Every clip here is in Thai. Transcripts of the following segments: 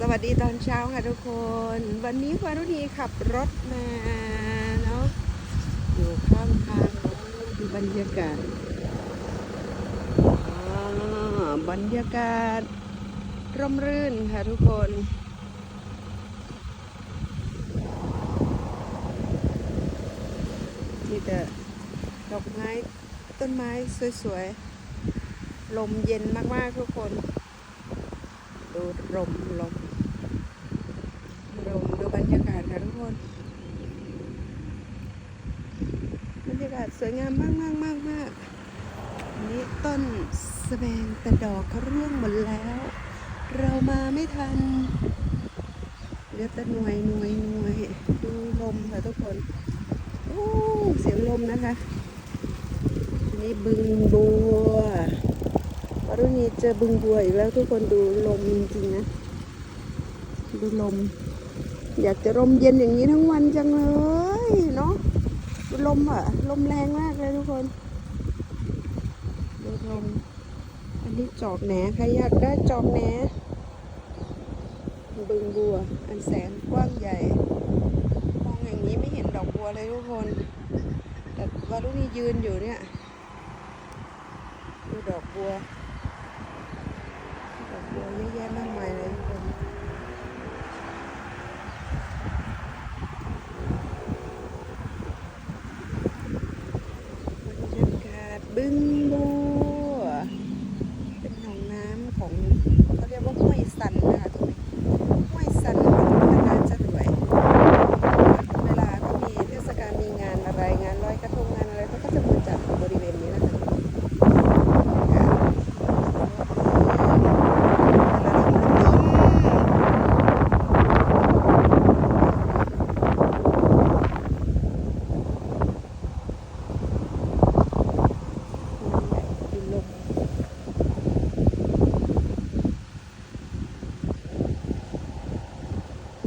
สวัสดีตอนเช้าค่ะทุกคน วันนี้วารุณีขับรถมาเนาะอยู่ข้างทางดูบรรยากาศอ่าบรรยากาศ ร่มรื่นค่ะทุกคนมีแต่ดอกไม้ต้นไม้สวยๆ ลมเย็นมากๆทุกคน ดูลมลมลมดูบรรยากาศค่ะทุกคน บรรยากาศสวยงามมากมากมากมากอันนี้ต้นสแบงแต่ดอกเขาร่วงหมดแล้ว เรามาไม่ทันเหลือแต่หน่วยหน่วยหน่วยดูลมค่ะทุกคนโอ้เสียงลมนะคะนนี้บึงบัว รุณีเจอบึงบัวอีกแล้วทุกคนดูลมจริงๆนะ ดูลม อยากจะลมเย็นอย่างนี้ทั้งวันจังเลยเนาะดูลมอะลมแรงมากเลยทุกคนดูลมอันนี้จอกแหนใครอยากได้จอกแหนบึงบัว อันแสนกว้างใหญ่มองอย่างนี้ไม่เห็นดอกบัวเลยทุกคน แต่วารุณียืนอยู่เนี่ย ดูดอกบัว ดอกบัวเยอะแยะมากมายเลยทุกคนบรรยากาศบึ้งบัว เป็นหนองน้ำของเขาเรียกว่าห้วยสันนะคะตรงนี้ห้วยสันพัฒนาจะรวย เวลาก็มีเทศกาลมีงานอะไรงานลอยกระทงงานอะไรเขาก็จะมาจัดบริเวณนี้นะคะ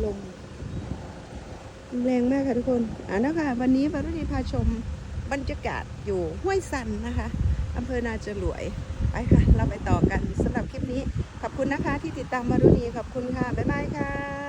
ลม แรงมากค่ะทุกคนอ่านะคะวันนี้วารุณีพาชมบรรยากาศอยู่ห้วยสันนะคะอำเภอนาจรวยไปค่ะ เราไปต่อกันสำหรับคลิปนี้ ขอบคุณนะคะที่ติดตามวารุณีขอบคุณค่ะ บ๊ายบายค่ะ